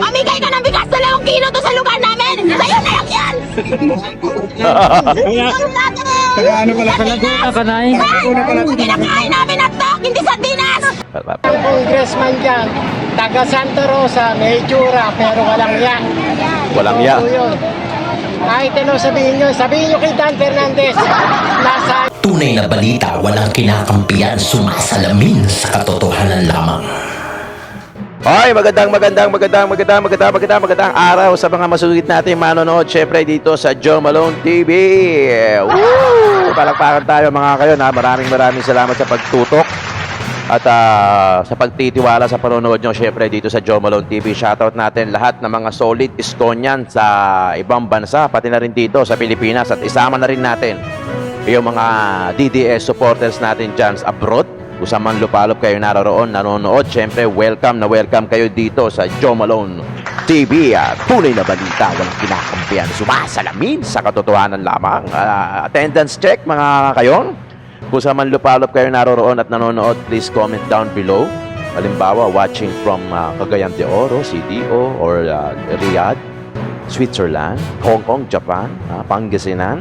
Mamigay ka ng bigas dalawang kilo to sa lugar namin! Sa'yo na lang yan! Kaya, kaya ano pala pala? Kalaguna ka, Nay. Kinakain namin at to! Hindi sardinas! Ang congressman dyan, taga Santa Rosa, may itsura, pero walang ya. Walang ya. Oo, yun. Kahit ano sabihin nyo, sabihin nyo kay Dan Fernandez, nasa Tunay na balita walang kinakampiyan sumasalamin sa katotohanan lamang. Hoy, magandang magandang magandang magandang magandang magandang magandang araw sa mga masugid natin manonood syempre dito sa Joe Malone TV. Woo! Palakpakan tayo mga kayo na maraming maraming salamat sa pagtutok at ah, sa pagtitiwala sa panonood nyo syempre dito sa Joe Malone TV. Shoutout natin lahat ng mga solid Estonian sa ibang bansa pati na rin dito sa Pilipinas at isama na rin natin yung mga DDS supporters natin dyan abroad kung man lupalop kayo naroroon, nanonood, syempre welcome na welcome kayo dito sa Joe Malone TV. At tunay na balita, walang kinakampihan, sumasalamin sa katotohanan lamang. Ah, attendance check mga kayon. Kung man lupalop kayo naroroon at nanonood, please comment down below. Halimbawa, watching from ah, Cagayan de Oro, CDO, or ah, Riyadh, Switzerland, Hong Kong, Japan, ah, Pangasinan,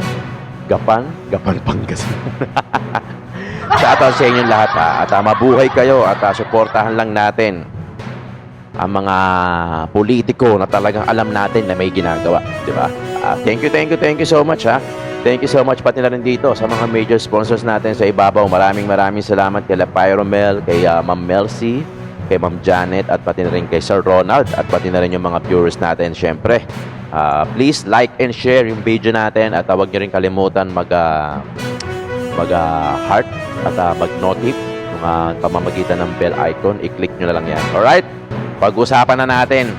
Gapan, Gapan, Pangasinan. Shoutout sa inyong lahat ha. At ah, mabuhay kayo at ah, suportahan lang natin ang mga politiko na talagang alam natin na may ginagawa. Di ba? Ah, thank you, thank you, thank you so much ha. Thank you so much pati na rin dito sa mga major sponsors natin sa ibabaw. Maraming maraming salamat kay La Pyromel, kay ah, Ma'am Melcy, kay Ma'am Janet at pati na rin kay Sir Ronald at pati na rin yung mga viewers natin syempre. ah, please like and share yung video natin at uh, huwag nyo rin kalimutan mag ah, mag ah, heart at uh, mag-notif yung ah, pamamagitan ng bell icon, i-click nyo na lang yan. Alright? Pag-usapan na natin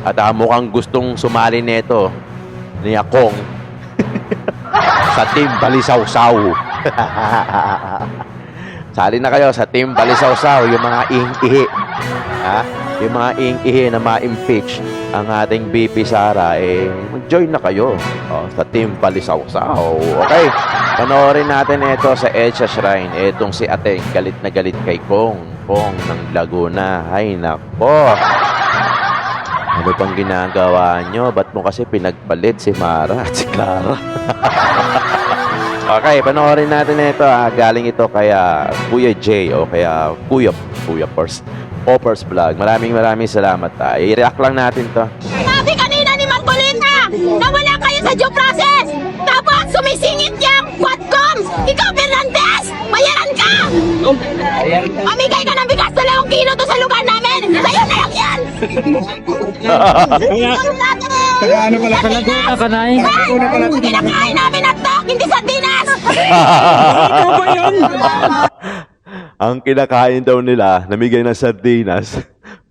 at ah, mukhang gustong sumali nito ni Akong sa Team Balisawsaw. Sali na kayo sa Team Balisawsaw, yung mga ing-ihi. Ha? Yung mga ing-ihi na ma-impeach ang ating BP Sara, eh, mag-join na kayo oh, sa Team Balisawsaw. Okay? Panoorin natin ito sa Edsa Shrine. Etong si Ateng, galit na galit kay Kong. Kong ng Laguna. Ay, nako. Ano pang ginagawa nyo? Ba't mo kasi pinagpalit si Mara at si Clara? okay, panoorin natin ito. Ah. Galing ito kaya Kuya J o kaya Kuya, Kuya Pers. Poppers Vlog. Maraming maraming salamat. Ah. I-react lang natin to. Sabi kanina ni Mang Kulita na wala kayo sa due process! Tapos sumisingit niyang Quadcom! Ikaw, Fernandez! Bayaran ka! Mamigay ka ng bigas dalawang kilo to sa lugar namin! Sa'yo na lang yan! Natin! kaya ano pala pala? Kalaguna ka, Nay. Kinakain namin at to! Hindi sardinas! Ikaw ba yun? Ang kinakain daw nila, namigay ng sardinas,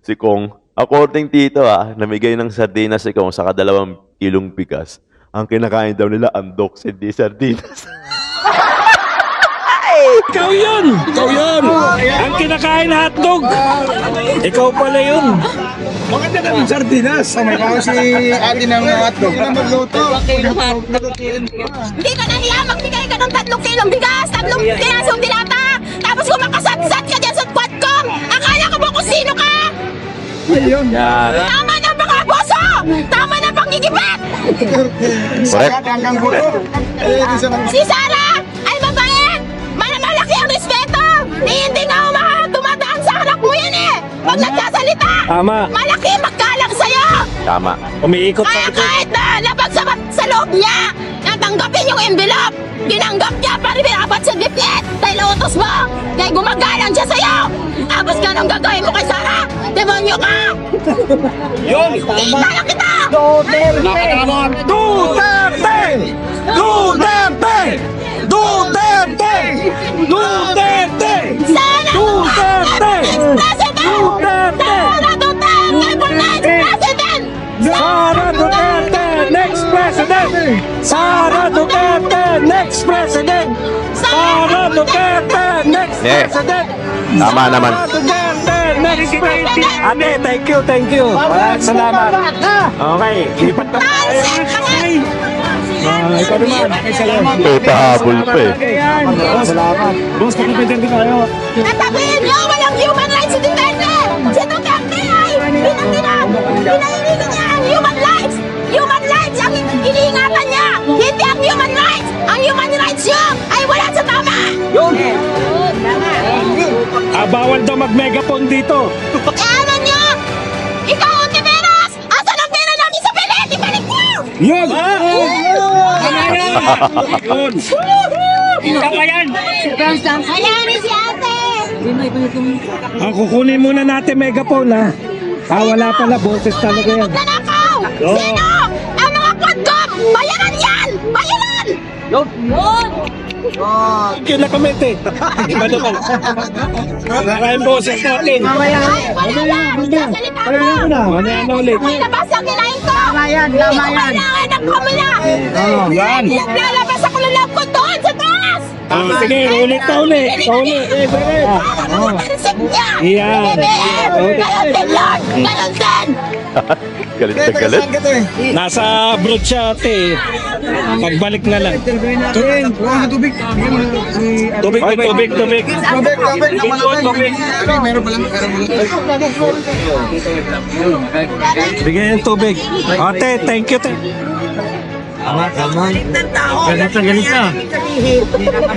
si Kong. According dito ah, namigay ng sardinas si Kong sa kadalawang kilong bigas. Ang kinakain daw nila, andok, hindi sardinas. Ikaw yun! Ikaw yun! Ang kinakain hotdog! Ikaw pala yun! Maganda ka ng sardinas! May mga si ate ng hotdog. Hindi na magluto. Hindi ka nahiya! Magbigay ka ng tatlong kilong bigas! Tatlong pinasong dilata! Tapos kung makasatsat ka dyan sa Quadcom! Akala ko ba kung sino ka? Ayun. Tama na mga boso! Tama na pangigibit! Correct. hanggang buto. Si Sarah ay mabait! Malamalaki ang respeto! Eh, hindi nga umaha dumadaan sa harap mo yan eh! Pag nagsasalita! Tama. Malaki magkalang sa'yo! Tama. Umiikot Kaya sa likod. kahit na labag sa, sa loob niya, natanggapin yung envelope! Ginanggap niya para binabat sa gipit! Dahil utos mo! Dahil gumagalang siya sa'yo! Tapos ganun gagawin mo kay Sarah! Demonyo ka! Yun! Kita na kita! Duterte! Duterte! Duterte! Duterte! Sana Duterte! President! Duterte! Duterte, next Yes. president. Tama naman. Ate, thank you, thank you. Maraming salamat. Okay, lipat na tayo. Ah, ikaw naman. Maraming salamat. Papahabol pa eh. Ayan. Boss, Boss, kapipintindi tayo. Tatabihin nyo, walang human rights si Duterte! Si Duterte ay pinatinan! Human rights! Human rights ang iniingatan niya! Hindi ang human rights! Ang human rights yun! Ah, daw mag-megapon dito. Eh, ano nyo? Ikaw, Ontiveros! Asan ang pera namin sa pilit? Ibalik mo! Yun! Yun! Ah, ah, oh. Kakayan! Kayanin si ate! Ang kukunin muna natin megapon ha. Ah, wala pala. Boses talaga yan. Magnanakaw! Oo. Sino? Ang mga quad! Bayaran yan! Bayaran! Yun! Yun! Na comment eh. Iba naman. Wala yung boses natin. Ay, wala yan! Sasalita mo! Ano yan ulit? Labas ang kinain ko! Tama yan! Tama yan! Kailangan ng kamila! Yan. Naglalabas ako ng love ko doon sa taas! Ah, sige, ulit na ulit. Ulit. Eh, ulit. Para mo tansik niya! Yan. BBM! Ganon din Lord! Ganon din! Galit na galit. Nasa abroad siya ate. Pagbalik na lang. Turin, wala na tubig. Tubig, tubig, tubig, tubig. Tubig, tubig. Tubig. Tubig, meron pa lang. Meron pa lang. Bigyan yung tubig. Ate, thank you. Te. Galit na galit na.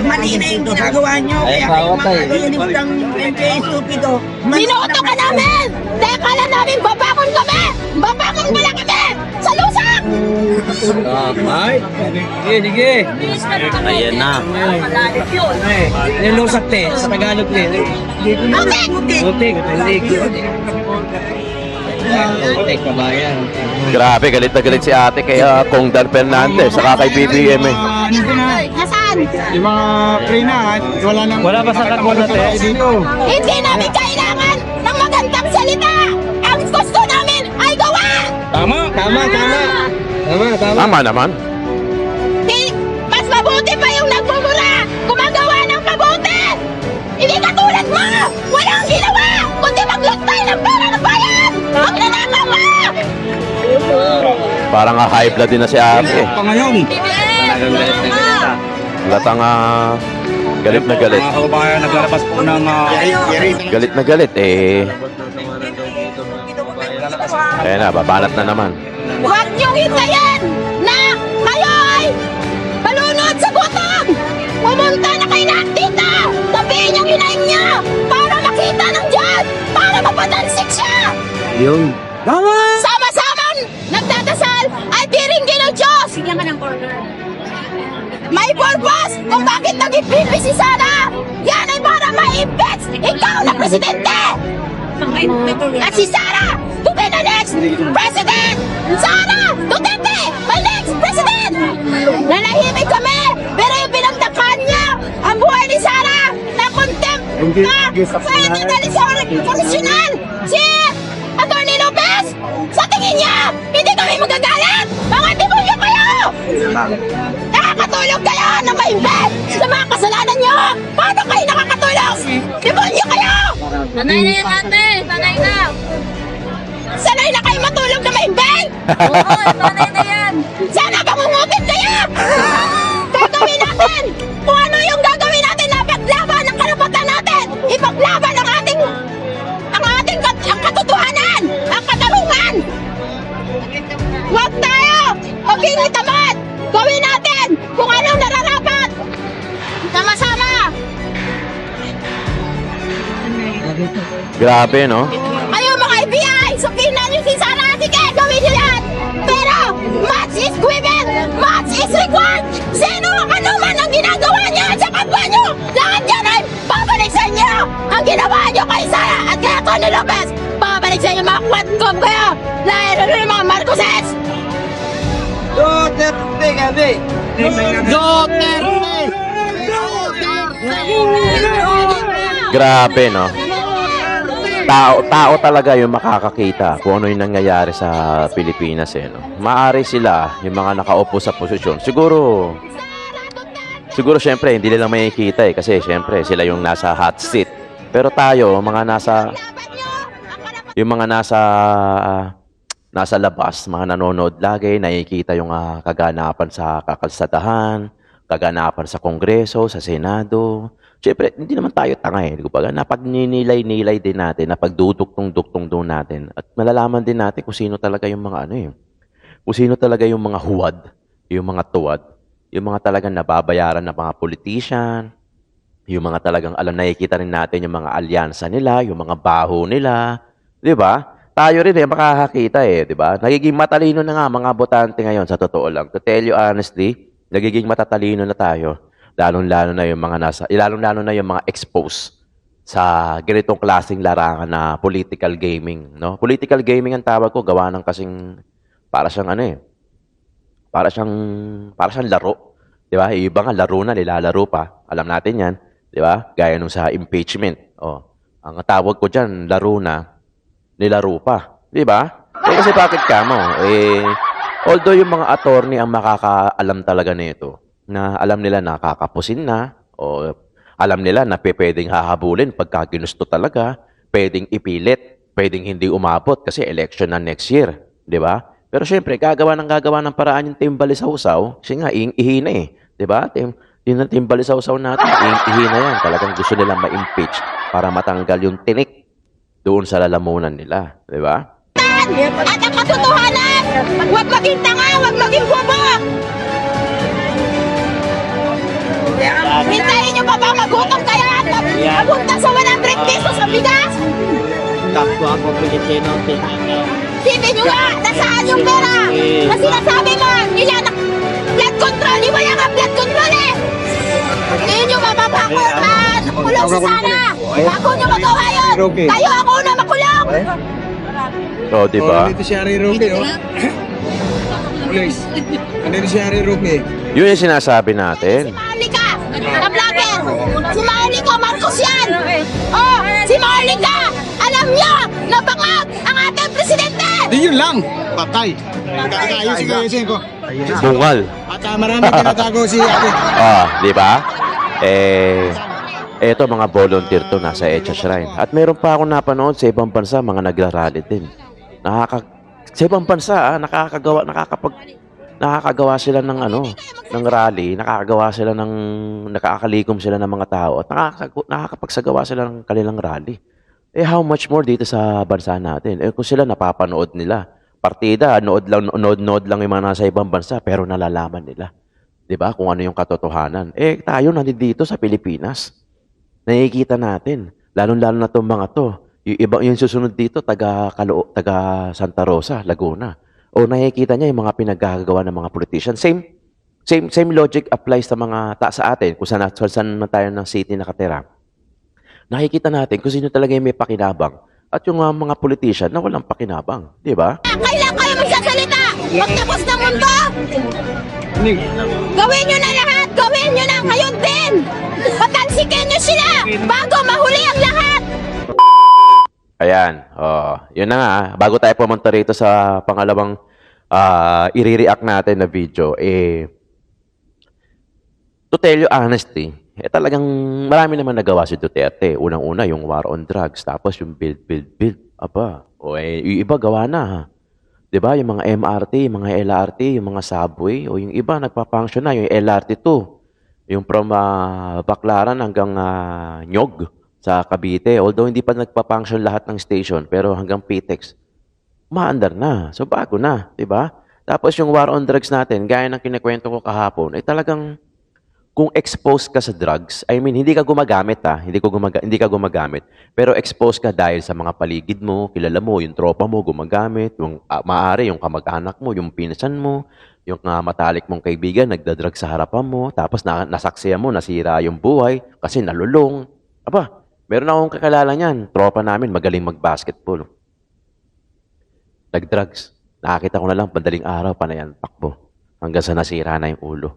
Mali na yung ginagawa nyo. Kaya kayo mga kalinis ng MPA stupido. Minuto ka namin! Teka lang namin, babangon kami! Babangon mo lang kami! Sa lusak! Ayan na. Nilusak te, sa Tagalog te. Okay! Utik, utik. Utik, kabayan. Grabe, galit na galit si ate kay ah, Kong Dan Fernandez, saka kay BBM eh. Nasaan? yung mga pre na, at wala nang... Wala pa sa kagwa na te. Dito. Hindi namin kailangan ng magandang salita! Ang gusto namin ay gawa! Tama. Tama, tama. Tama, tama. Tama naman. Di- Mas mabuti pa yung nagmumura! Gumagawa ng mabuti! Hindi katulad mo! Walang ginawa! Kundi magluntay ng pera ng bayan! Magnanakaw ka! Parang nga high blood din na si ate. Pa ngayon. Latang ah, galit na galit. Mga kababayan, naglalabas po ng... Uh, Galit na galit eh. Ayan na, babanat na naman. Huwag niyong hintayin na kayo ay balunod sa gutom! Pumunta na kayo lahat dito! Tabihin yung hinaing niya para makita ng Diyos! Para mapatansik siya! Yun. Sama-sama nagdadasal at diringgin ng Diyos! Bigyan ka ng corner. May purpose kung bakit nag-ipipi si Sara! Yan ay para ma-impeach ikaw na presidente! At si Sara to be the next president! Sara Duterte, my next president! Nanahimik kami, pero yung pinagtakaan niya ang buhay ni Sara na contempt na sa international professional si Atty. Lopez! Sa tingin niya, hindi kami magagalit! Mga demonyo kayo! Nakakatulog kayo na ma-invent sa mga kasalanan niyo! Paano kayo nakakatulog? Demonyo kayo! Sanay na yan ate, sanay na. Sanay na kayo matulog na ma-invent! Oo, sanay na yan. Sana Grabe, no? Kayo mga FBI! Sabihin niyo si Sarah! Sige, gawin niyo yan! Pero, much is given! Much is required! Sino ano man ang ginagawa niya sa kapwa niyo! Lahat yan ay babalik sa inyo! Ang ginawa niyo kay Sarah at kay Tony Lopez! Babalik sa inyo mga kwatkom kayo! Lalo na yung mga Marcoses! Duterte kami. Duterte! Grabe, no? Tao, tao talaga yung makakakita kung ano yung nangyayari sa Pilipinas, eh, no? Maari sila, yung mga nakaupo sa posisyon. Siguro, siguro syempre, hindi nila makikita eh, kasi syempre, sila yung nasa hot seat. Pero tayo, mga nasa, yung mga nasa, nasa labas, mga nanonood lagi, nakikita yung ah, kaganapan sa kakalsadahan, kaganapan sa Kongreso, sa Senado. Siyempre, hindi naman tayo tanga eh. Kumbaga, napagninilay-nilay din natin, napagduduktong-duktong doon natin. At malalaman din natin kung sino talaga yung mga ano eh. Kung sino talaga yung mga huwad, yung mga tuwad, yung mga talagang nababayaran na mga politician, Yung mga talagang alam, nakikita rin natin yung mga alyansa nila, yung mga baho nila. Di ba? Tayo rin eh, makakakita eh, di ba? Nagiging matalino na nga mga botante ngayon, sa totoo lang. To tell you honestly, nagiging matatalino na tayo. Lalong-lalo na yung mga nasa, lalong-lalo na yung mga exposed sa ganitong klaseng larangan na political gaming, no? Political gaming ang tawag ko, gawa ng kasing para siyang ano eh, para siyang para siyang laro. 'Di ba? Iba nga laro na, nilalaro pa. Alam natin 'yan, 'di ba? Gaya nung sa impeachment. Oh. Ang tawag ko diyan, laro na, nilaro pa. 'Di ba? Eh, kasi bakit ka mo? Eh, although yung mga attorney ang makakaalam talaga nito, na alam nila na kakapusin na, o alam nila na pwedeng hahabulin pagka ginusto talaga, pwedeng ipilit, pwedeng hindi umabot kasi election na next year, di ba? Pero syempre, gagawa ng gagawa ng paraan yung team Balisawsaw, kasi nga, ihina eh, di ba? Team, yun ang team Balisawsaw natin, ihina yan, talagang gusto nila ma-impeach para matanggal yung tinik doon sa lalamunan nila, di ba? At ang katotohanan, huwag maging tanga, huwag maging bobo. Hintayin nyo pa ba magutom kaya at mag- mapunta sa 100 pesos sa bigas? Kapwa ko Pilipino, Sipin nyo nga, nasaan yung pera? Na sinasabi mo, nila na blood control, di ba yan ang blood control eh? Hindi nyo mapapakutan, kulong si Sana. Bago nyo magawa yun, kayo ang una makulong. O, di ba? Oh, dito si Harry Roque, oh. Guys, andito si Harry Roque. Yun yung sinasabi natin. Si Maulika, Marcos yan. Oh, si Maulika, alam niyo na bangag ang ating presidente. Di yun lang, patay. Ayusin ko, ayusin ko. Bungal. At uh, marami tinatago si Ate. Ah, di ba? Eh, eto mga volunteer to nasa Echa Shrine. At meron pa akong napanood sa ibang bansa, mga nagrarally din. Nakaka sa ibang bansa, ah, nakakagawa, nakakapag nakakagawa sila ng ano, ng rally, nakakagawa sila ng nakakalikom sila ng mga tao at nakaka, nakakapagsagawa sila ng kanilang rally. Eh how much more dito sa bansa natin? Eh kung sila napapanood nila, partida, nood lang nood nood lang yung mga nasa ibang bansa pero nalalaman nila. 'Di ba? Kung ano yung katotohanan. Eh tayo nandito sa Pilipinas. Nakikita natin, lalong-lalo na 'tong mga 'to. Yung iba yung susunod dito taga Caloo, taga Santa Rosa, Laguna. O nakikita niya yung mga pinaggagawa ng mga politician. Same same same logic applies sa mga ta sa atin kung saan kung saan man tayo ng city nakatira. Nakikita natin kung sino talaga yung may pakinabang at yung ah, mga politician na walang pakinabang, 'di ba? Kailan kayo magsasalita? Pagtapos ng mundo, gawin nyo na lahat, gawin nyo na ngayon din. Patansikin nyo sila bago mahuli ang lahat. Ayan. Oh, yun na nga. Bago tayo pumunta rito sa pangalawang ah, i-react natin na video, eh, to tell you honestly, eh talagang marami naman nagawa si Duterte. Unang-una, yung war on drugs. Tapos yung build, build, build. Aba, o eh, yung iba gawa na ha. ba? Yung mga MRT, yung mga LRT, yung mga subway, o yung iba nagpa-function na, yung LRT2. Yung from ah, Baclaran hanggang ah, Nyog sa Cavite. Although hindi pa nagpa-function lahat ng station, pero hanggang PTEX, maandar na. So bago na, 'di ba? Tapos yung war on drugs natin, gaya ng kinikwento ko kahapon, ay talagang kung exposed ka sa drugs, I mean, hindi ka gumagamit ah, hindi, ko gumaga, hindi ka gumagamit, pero exposed ka dahil sa mga paligid mo, kilala mo, yung tropa mo gumagamit, yung ah, maaari yung kamag-anak mo, yung pinsan mo, yung ah, matalik mong kaibigan nagdadrag sa harapan mo, tapos na, nasaksiyan mo, nasira yung buhay kasi nalulong. Aba, meron akong kakilala niyan, tropa namin, magaling mag-basketball. Nag-drugs. Nakakita ko na lang, madaling araw, panayan, takbo. Hanggang sa nasira na yung ulo.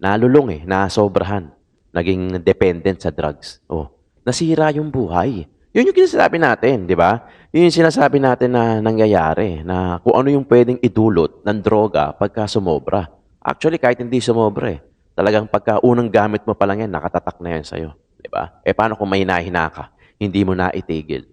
Nalulong eh, nasobrahan. Naging dependent sa drugs. Oh, nasira yung buhay. Yun yung sinasabi natin, di ba? Yun yung sinasabi natin na nangyayari, na kung ano yung pwedeng idulot ng droga pagka sumobra. Actually, kahit hindi sumobra eh. Talagang pagka unang gamit mo pa lang yan, nakatatak na yan sa'yo. Di ba? Eh paano kung may hina ka, hindi mo na itigil?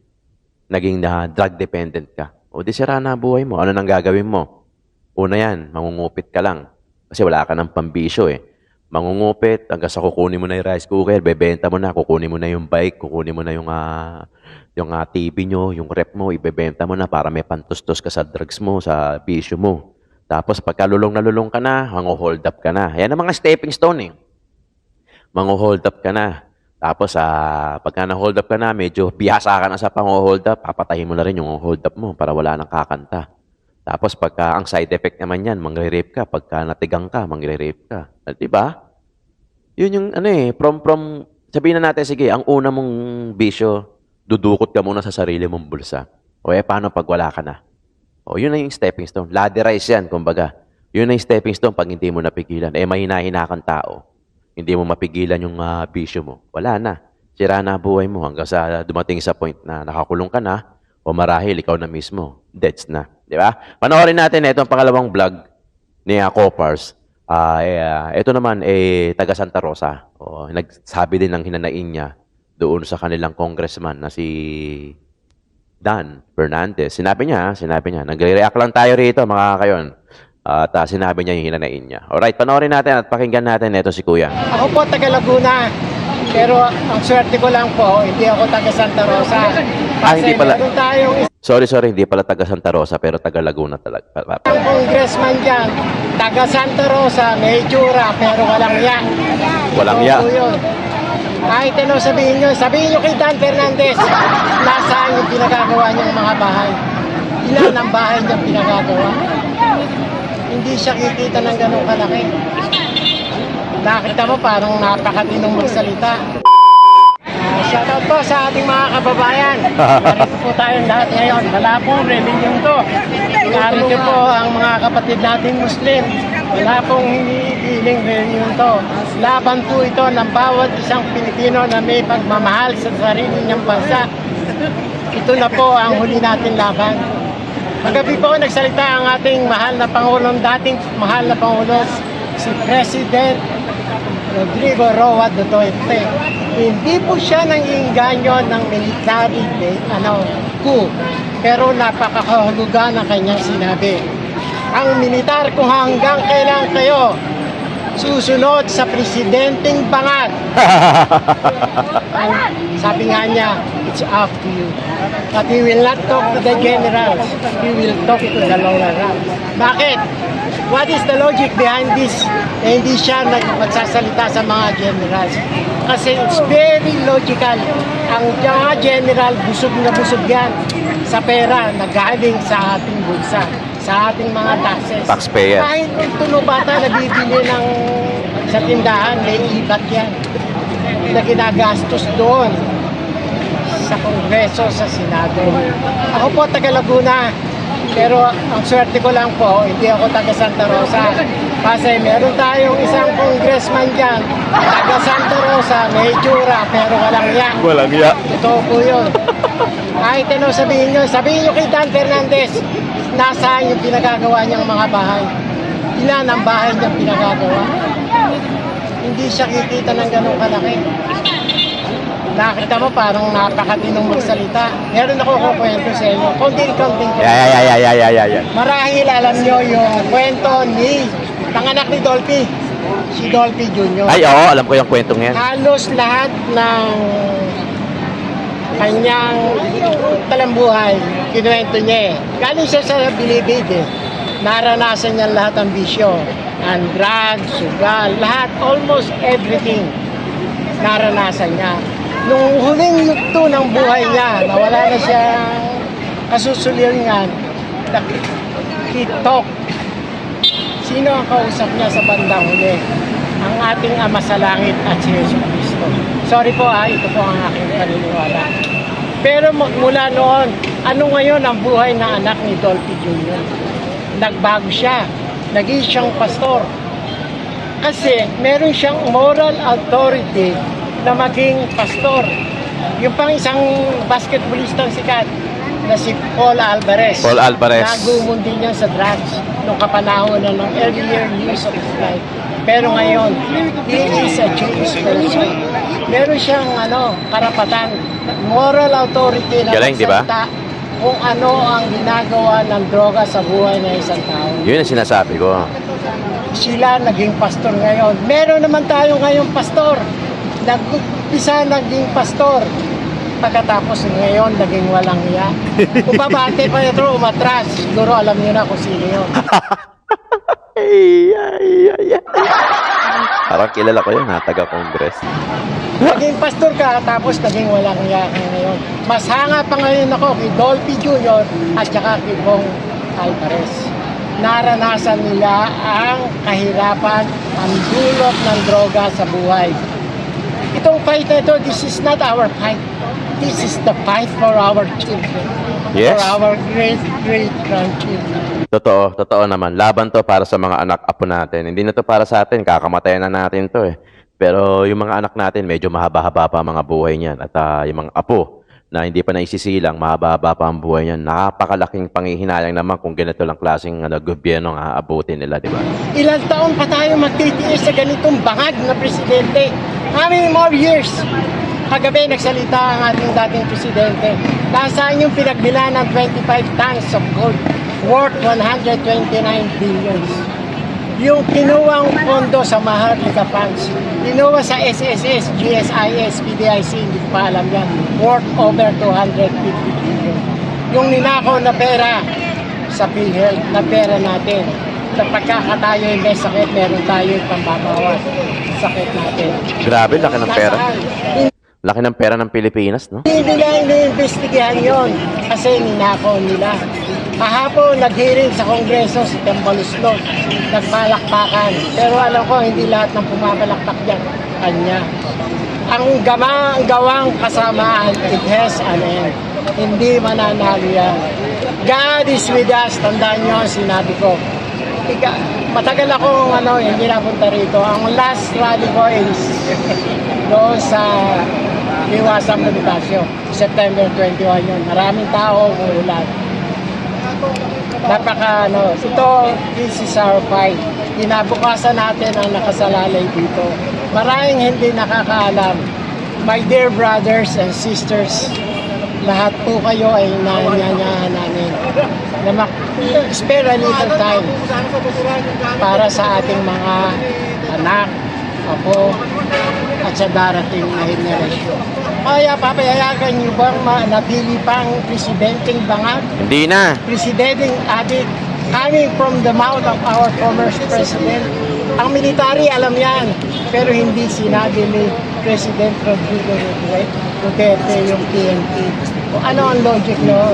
Naging na drug dependent ka. O di sira na buhay mo. Ano nang gagawin mo? Una yan, mangungupit ka lang. Kasi wala ka ng pambisyo eh. Mangungupit, hanggang sa kukunin mo na yung rice cooker, bebenta mo na, kukunin mo na yung bike, kukunin mo na yung, ah, yung ah, TV nyo, yung rep mo, ibebenta mo na para may pantustos ka sa drugs mo, sa bisyo mo. Tapos pagka lulong na lulong ka na, mango-hold up ka na. Yan ang mga stepping stone eh. Mango-hold up ka na. Tapos, ah, pagka na-hold up ka na, medyo bihasa ka na sa pang-hold up, papatayin mo na rin yung hold up mo para wala nang kakanta. Tapos, pagka ang side effect naman yan, mangre-rape ka. Pagka natigang ka, mangre-rape ka. Ah, Di ba? Yun yung ano eh, from, from, sabihin na natin, sige, ang una mong bisyo, dudukot ka muna sa sarili mong bulsa. O eh, paano pag wala ka na? O, yun na yung stepping stone. Ladderize yan, kumbaga. Yun na yung stepping stone pag hindi mo napigilan. Eh, mahina-hina tao. Hindi mo mapigilan yung ah, bisyo mo. Wala na. Sira na buhay mo hanggang sa dumating sa point na nakakulong ka na o marahil ikaw na mismo. Deads na. Di ba? Panoorin natin itong pangalawang vlog ni uh, Copars. Ah, eh, ah, ito naman, eh, taga Santa Rosa. O, nagsabi din ng hinanain niya doon sa kanilang congressman na si Dan Fernandez. Sinabi niya, sinabi niya, nagre-react lang tayo rito mga kayon. At ah, sinabi niya yung hinanain niya. Alright, panoorin natin at pakinggan natin ito si Kuya. Ako po taga Laguna. Pero ang swerte ko lang po, hindi ako taga Santa Rosa. Kasi Ah, hindi pala. tayong Sorry, sorry, hindi pala taga Santa Rosa pero taga Laguna talaga. Isang congressman dyan, taga Santa Rosa, may itsura, pero walang yan. Walang ya. yun. Kahit ano sabihin nyo, sabihin nyo kay Dan Fernandez, nasaan yung pinagagawa niyang mga bahay? Ilan ang bahay niyang pinagagawa? Hindi siya kikita ng ganong kalaki. Nakita mo parang napakatinong magsalita. Ah, shoutout po sa ating mga kababayan. Narito po tayong lahat ngayon. Wala pong religion to. Narito po ang mga kapatid nating Muslim. Wala pong hinihiling religion to. Laban po ito ng bawat isang Pilipino na may pagmamahal sa sarili niyang bansa. Ito na po ang huli natin laban. Magabi po nagsalita ang ating mahal na Pangulong, dating mahal na Pangulo, si President Rodrigo Roa Duterte. Hindi po siya nang inganyo ng military ano, coup. Pero napakahulugan ang kanyang sinabi. Ang militar kung hanggang kailan kayo susunod sa presidenteng bangat. Ang sabi nga niya, it's up to you. But he will not talk to the generals. He will talk to the lower ranks. Bakit? What is the logic behind this? Eh, hindi siya nag- magsasalita sa mga generals. Kasi it's very logical. Ang mga general, busog na busog yan sa pera na galing sa ating bulsa, sa ating mga taxes. Taxpayer. Kahit yung tulubata na bibili ng sa tindahan, may ibat yan na ginagastos doon sa Kongreso, sa Senado. Ako po taga Laguna, pero ang swerte ko lang po, hindi ako taga Santa Rosa. Kasi meron tayong isang congressman dyan, taga Santa Rosa, may itsura, pero walang yan. Walang ya. Totoo po yun. Kahit ano sabihin nyo, sabihin nyo kay Dan Fernandez, nasaan yung pinagagawa niyang mga bahay? Ilan ang bahay niyang pinagagawa? Hindi siya kikita ng ganong kalaki. Nakita mo parang napakatinong magsalita. Meron ako kukwento sa inyo. Konting-konting Yeah, yeah, yeah, yeah, yeah, yeah, yeah. Marahil alam nyo yung kwento ni panganak ni Dolphy. Si Dolphy Jr. Ay, oo, alam ko yung kwentong yan. Halos lahat ng kanyang talambuhay, kinuwento niya eh. Galing siya sa bilibid eh. Naranasan niya lahat ng bisyo. Ang drugs, sugal, lahat, almost everything naranasan niya. Nung huling yugto ng buhay niya, nawala na siya kasusulingan, he talked Sino ang kausap niya sa bandang huli? Ang ating Ama sa Langit at si Yesu Cristo. Sorry po ha, ito po ang aking paniniwala. Pero magmula noon, ano ngayon ang buhay ng anak ni Dolphy Jr.? Nagbago siya. Naging siyang pastor. Kasi meron siyang moral authority na maging pastor. Yung pang isang basketballistang sikat na si Paul Alvarez. Paul Alvarez. Nagumundi niya sa drugs nung kapanahon na ng earlier years of his life. Pero ngayon, he is a Jewish person. Meron siyang ano, karapatan, moral authority na Galing, di ba? magsalita kung ano ang ginagawa ng droga sa buhay ng isang tao. Yun ang sinasabi ko. Sila naging pastor ngayon. Meron naman tayo ngayong pastor. Nag-umpisa naging pastor. Pagkatapos ngayon, naging walang iya. Kung babate pa ito, umatras. Siguro alam niyo na kung sino yun. Ay, ay, ay, ay. Parang kilala ko yun ha, taga-congress. Naging pastor ka, tapos naging walang ka ngayon. Mas hanga pa ngayon ako kay Dolphy Jr. at saka kay Bong Alvarez. Naranasan nila ang kahirapan, ang dulot ng droga sa buhay. Itong fight na ito, this is not our fight. This is the fight for our children. Yes. For our great, great grandchildren. Totoo, totoo naman. Laban to para sa mga anak apo natin. Hindi na to para sa atin, kakamatayan na natin to eh. Pero yung mga anak natin, medyo mahaba-haba pa mga buhay niyan. At ah, yung mga apo na hindi pa naisisilang, mahaba-haba pa ang buhay niyan. Napakalaking panghihinayang naman kung ganito lang klaseng ano, gobyerno ang aabutin nila, di ba? Ilang taon pa tayo magtitiis sa ganitong bangag na presidente? How many more years? Kagabi nagsalita ang ating dating presidente. Nasaan yung pinagbila ng 25 tons of gold worth 129 billions. Yung kinuwang pondo sa Maharlika Funds, kinuha sa SSS, GSIS, PDIC, hindi ko pa alam yan, worth over 250 billion. Yung ninakaw na pera sa PhilHealth, na pera natin, sa pagkakatayo yung may sakit, meron tayo yung pambabawas sa sakit natin. Grabe, laki ng pera. Laki ng pera ng Pilipinas, no? Hindi nila iniimbestigahan yon kasi ninakaw nila. Kahapon, nag-hearing sa Kongreso si Tambaluslo. Nagpalakpakan. Pero alam ko, hindi lahat ng pumapalakpak dyan, kanya. Ang gama, ang gawang kasamaan, it has an end. Hindi mananalo yan. God is with us. Tandaan nyo ang sinabi ko. Ika, matagal akong ano, hindi napunta rito. Ang last rally ko is doon sa Liwasang Bonifacio. September 21 yun. Maraming tao, umuulan. Napaka ano, ito, this is our fight. Kinabukasan natin ang nakasalalay dito. Maraming hindi nakakaalam. My dear brothers and sisters, lahat po kayo ay nanyanyahan namin. Na mak- spare a little time para sa ating mga anak, apo, at sa darating na henerasyon. Kaya papayayagan niyo bang manatili pang presidenteng bangag? Hindi na. presidenteng adik coming from the mouth of our former president. Ang military alam yan, pero hindi sinabi ni President Rodrigo Duterte yung PNP. O ano ang logic no?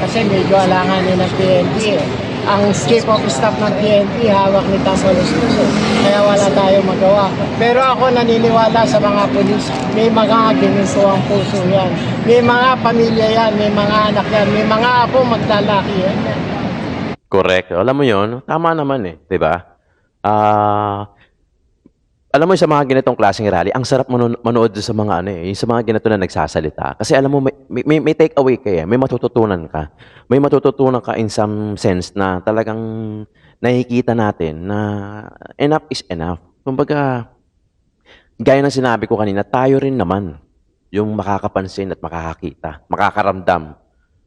Kasi medyo alanganin ng PNP eh. Ang chief of staff ng PNP hawak ni Tambalos eh. Kaya wala tayong magawa. Pero ako naniniwala sa mga pulis, may mga gininto ang puso yan. May mga pamilya yan, may mga anak yan, may mga apo maglalaki yan. Correct. Alam mo yon tama naman eh, 'di ba? Ah, alam mo sa mga ganitong klaseng rally, ang sarap mano- manood sa mga ano eh, sa mga ganito na nagsasalita. Kasi alam mo may, may, may take away ka eh, may matututunan ka. May matututunan ka in some sense na talagang nakikita natin na enough is enough. Kumbaga, gaya ng sinabi ko kanina, tayo rin naman yung makakapansin at makakakita, makakaramdam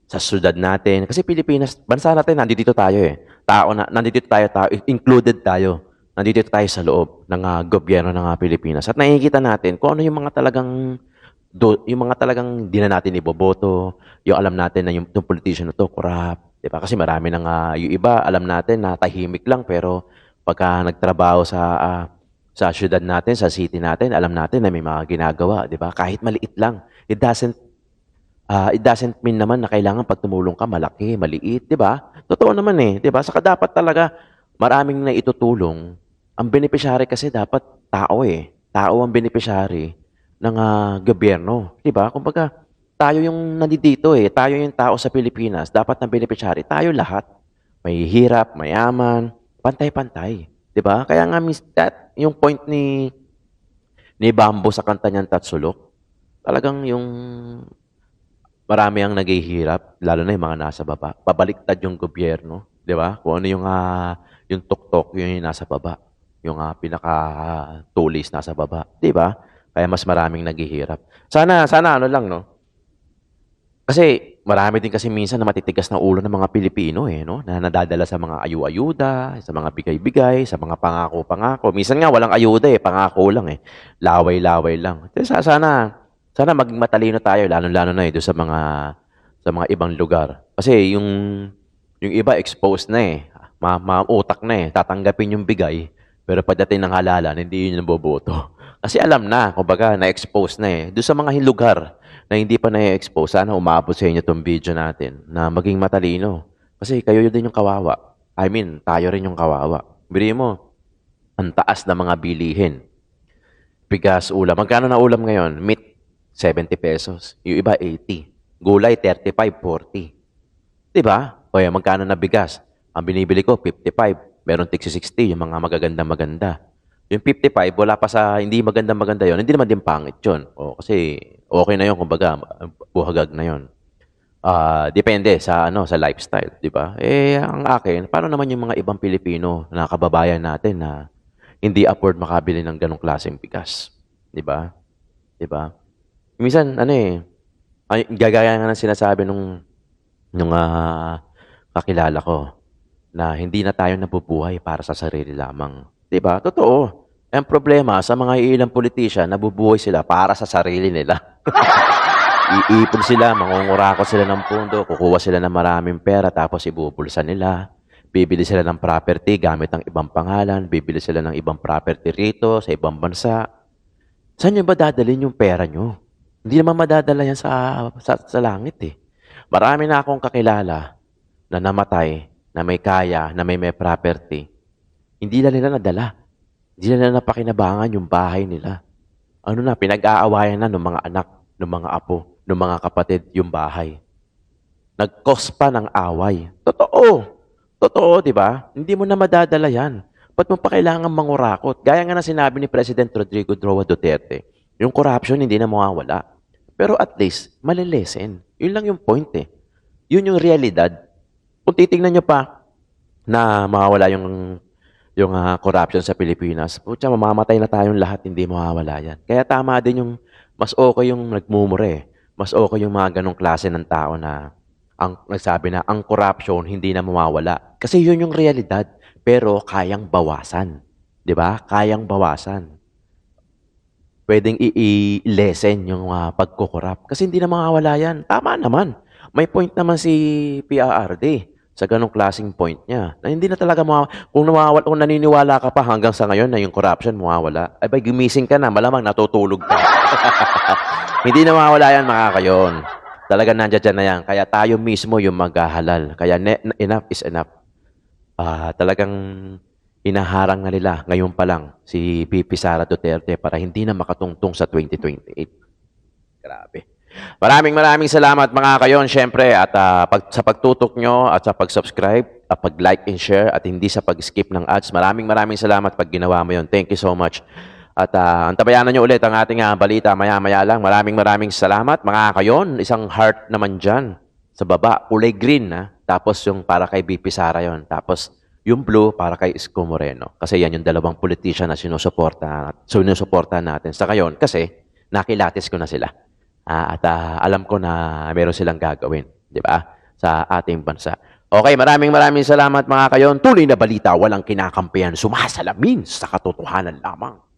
sa syudad natin. Kasi Pilipinas, bansa natin, nandito tayo eh. Tao na, nandito tayo, tao, included tayo. Nandito tayo sa loob ng ah, gobyerno ng ah, Pilipinas. At nakikita natin kung ano yung mga talagang do, yung mga talagang di na natin iboboto, yung alam natin na yung, yung politician na to, corrupt. Di ba? Kasi marami nang ah, yung iba, alam natin na tahimik lang, pero pagka nagtrabaho sa ah, sa syudad natin, sa city natin, alam natin na may mga ginagawa, di ba? Kahit maliit lang. It doesn't Ah, it doesn't mean naman na kailangan pag tumulong ka malaki, maliit, 'di ba? Totoo naman eh, 'di ba? Saka dapat talaga maraming na itutulong. Ang beneficiary kasi dapat tao eh. Tao ang beneficiary ng ah, gobyerno, 'di ba? Kumbaga, tayo yung nandito eh, tayo yung tao sa Pilipinas, dapat ng beneficiary, tayo lahat. May hirap, mayaman, pantay-pantay, 'di ba? Kaya nga miss that yung point ni ni Bambo sa kanta niyang Tatsulok, talagang yung marami ang naghihirap, lalo na yung mga nasa baba. Pabaliktad yung gobyerno, di ba? Kung ano yung, ah, yung tuktok, yun yung nasa baba. Yung uh, pinaka-tulis nasa baba, di ba? Kaya mas maraming naghihirap. Sana, sana ano lang, no? Kasi marami din kasi minsan na matitigas na ulo ng mga Pilipino eh, no? Na nadadala sa mga ayu-ayuda, sa mga bigay-bigay, sa mga pangako-pangako. Minsan nga walang ayuda eh, pangako lang eh. Laway-laway lang. Kaya sa- sana sana maging matalino tayo lalo-lalo na eh doon sa mga sa mga ibang lugar. Kasi yung yung iba exposed na eh. ma mautak na eh, tatanggapin yung bigay, pero pagdating ng halalan, hindi yun yung boboto. Kasi alam na, kumbaga, na-expose na eh. Doon sa mga lugar na hindi pa na-expose, sana umabot sa inyo itong video natin na maging matalino. Kasi kayo din yung kawawa. I mean, tayo rin yung kawawa. Bili mo, ang taas na mga bilihin. Bigas, ulam. Magkano na ulam ngayon? Meat, 70 pesos. Yung iba, 80. Gulay, 35, 40. Di ba? O yan, magkano na bigas? Ang binibili ko, 55. Meron tig 60, yung mga magaganda-maganda. Yung 55, wala pa sa hindi maganda-maganda yon hindi naman din pangit yun. O, kasi okay na yun, kumbaga, buhagag na yun. Ah, depende sa ano sa lifestyle, 'di ba? Eh ang akin, paano naman yung mga ibang Pilipino na kababayan natin na hindi afford makabili ng ganong klaseng bigas, 'di ba? 'Di ba? Minsan ano eh, ay, gagaya nga ng sinasabi nung nung ah, kakilala ko na hindi na tayo nabubuhay para sa sarili lamang. 'Di ba? Totoo. Ang problema sa mga ilang politician, nabubuhay sila para sa sarili nila. Iipon sila, mangungurakot sila ng pundo, kukuha sila ng maraming pera, tapos ibubulsa nila. Bibili sila ng property gamit ang ibang pangalan, bibili sila ng ibang property rito, sa ibang bansa. Saan nyo ba dadalhin yung pera nyo? Hindi naman madadala yan sa, sa, sa langit eh. Marami na akong kakilala na namatay, na may kaya, na may may property. Hindi na nila nadala. Hindi na nila napakinabangan yung bahay nila. Ano na, pinag-aawayan na ng mga anak, ng mga apo, ng mga kapatid yung bahay. Nag-cause pa ng away. Totoo. Totoo, di ba? Hindi mo na madadala yan. Ba't mo pa kailangan mangurakot? Gaya nga na sinabi ni President Rodrigo Roa Duterte, yung corruption hindi na mawawala. Pero at least, malilesen. Yun lang yung point eh. Yun yung realidad. Kung titingnan nyo pa na mawawala yung yung ah, corruption sa Pilipinas, putya, mamamatay na tayong lahat, hindi mawawala yan. Kaya tama din yung mas okay yung nagmumure. Mas okay yung mga ganong klase ng tao na ang nagsabi na ang corruption hindi na mawawala. Kasi yun yung realidad. Pero kayang bawasan. 'Di ba? Kayang bawasan. Pwedeng i-lessen yung uh, pagkukorap. Kasi hindi na mawawala yan. Tama naman. May point naman si PRRD sa ganong klaseng point niya. Na hindi na talaga mawawala. Kung, nawawala, kung naniniwala ka pa hanggang sa ngayon na yung corruption mawawala, ay ba gumising ka na, malamang natutulog ka. hindi na mawawala yan mga kayon. Talaga nandiyan dyan na yan. Kaya tayo mismo yung maghahalal. Kaya ne- enough is enough. Ah, talagang inaharang na nila ngayon pa lang si Pipi Sara Duterte para hindi na makatungtong sa 2028. Grabe. Maraming maraming salamat mga kayon, syempre, at ah, pag, sa pagtutok nyo at sa pag-subscribe, at pag-like and share, at hindi sa pag-skip ng ads. Maraming maraming salamat pag ginawa mo yon. Thank you so much. At uh, antabayanan nyo ulit ang ating ah, balita maya-maya lang. Maraming maraming salamat mga kayon. Isang heart naman dyan sa baba, kulay green na. Tapos yung para kay BP Sara yon. Tapos yung blue para kay Isko Moreno. Kasi yan yung dalawang politician na sinusuporta, sinusuporta natin sa ngayon. Kasi nakilatis ko na sila. Ah, at ah, alam ko na meron silang gagawin. Di ba? Sa ating bansa. Okay, maraming maraming salamat mga kayon. Tuloy na balita, walang kinakampihan, sumasalamin sa katotohanan lamang.